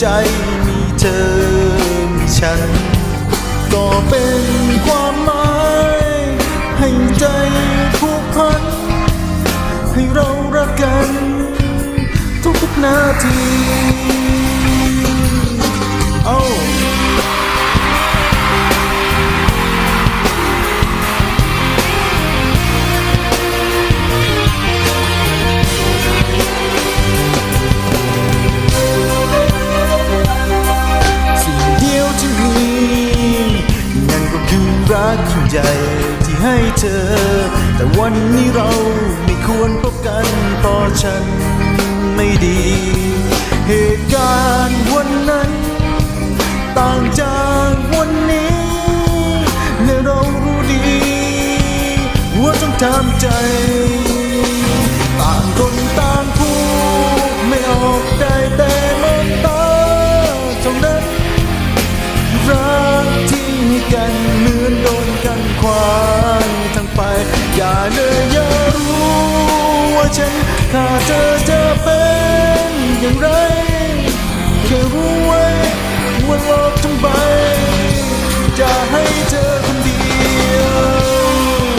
ใจมีเธอมีฉัน ก็เป็นความหมายให้ใจผูกพัน ให้เรารักกัน ทุกๆนาทีโนี้เราไม่ควรพบกันเพราะฉันไม่ดี เหตุการณ์วันนั้น ต่างจากวันนี้และเรารู้ดี ว่าต้องทำใจ ขาเธอจะเป็นอย่างไรแค่รู้ไว้ว่าโลกทั้งใบจะให้เธอคนเดียว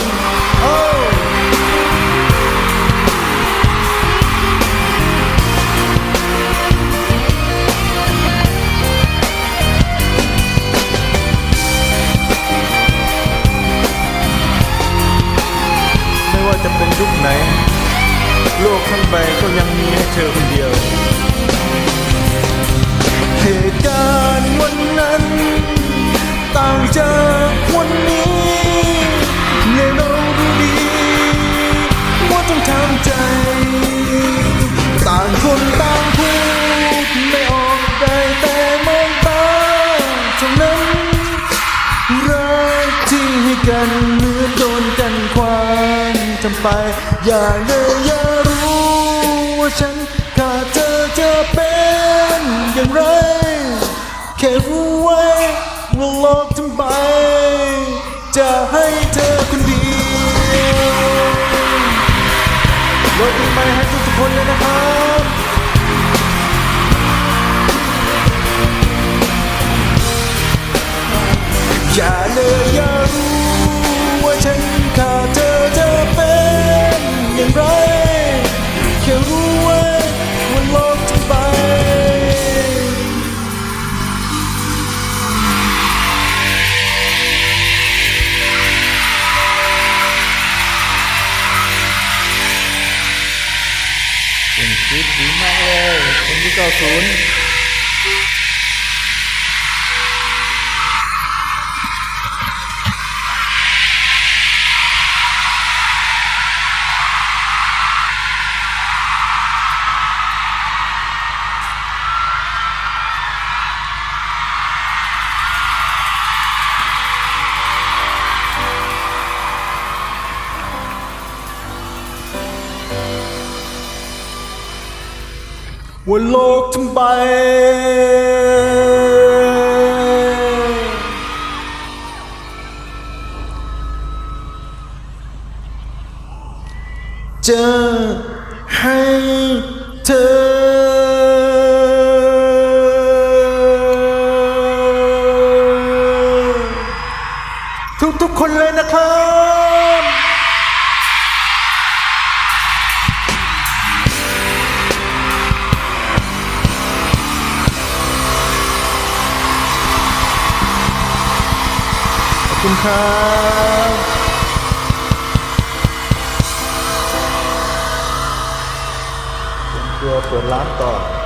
ไม่ว่าจะเป็นยุคไหน โลกทั้งใบก็ยังมีให้เธอคนเดียว เหตุการณ์วันนั้น ต่างจากวันนี้และเรารู้ดีว่าต้องทำใจ ต่างคนต่างพูดไม่ออกได้แต่มองตาเท่านั้นรักที่ให้กันเหมือนโดนกันควางทำไป อย่าเลยอย่า อย่างไร แค่รู้ไว้ว่าโลกทั้งใบจะให้เธอคนเดียวโลกทั้งใบให้ทุกๆคนเลยนะครับอย่าเลยอย่า เป็นคลิปดีมากเลยคนที่เก้าศูนย์ ว่าโลกทั้งใบ จะให้เธอ ทุกๆคนเลยนะครับขอบ คุณครับเตรียมตัวเปิดร้านต่อ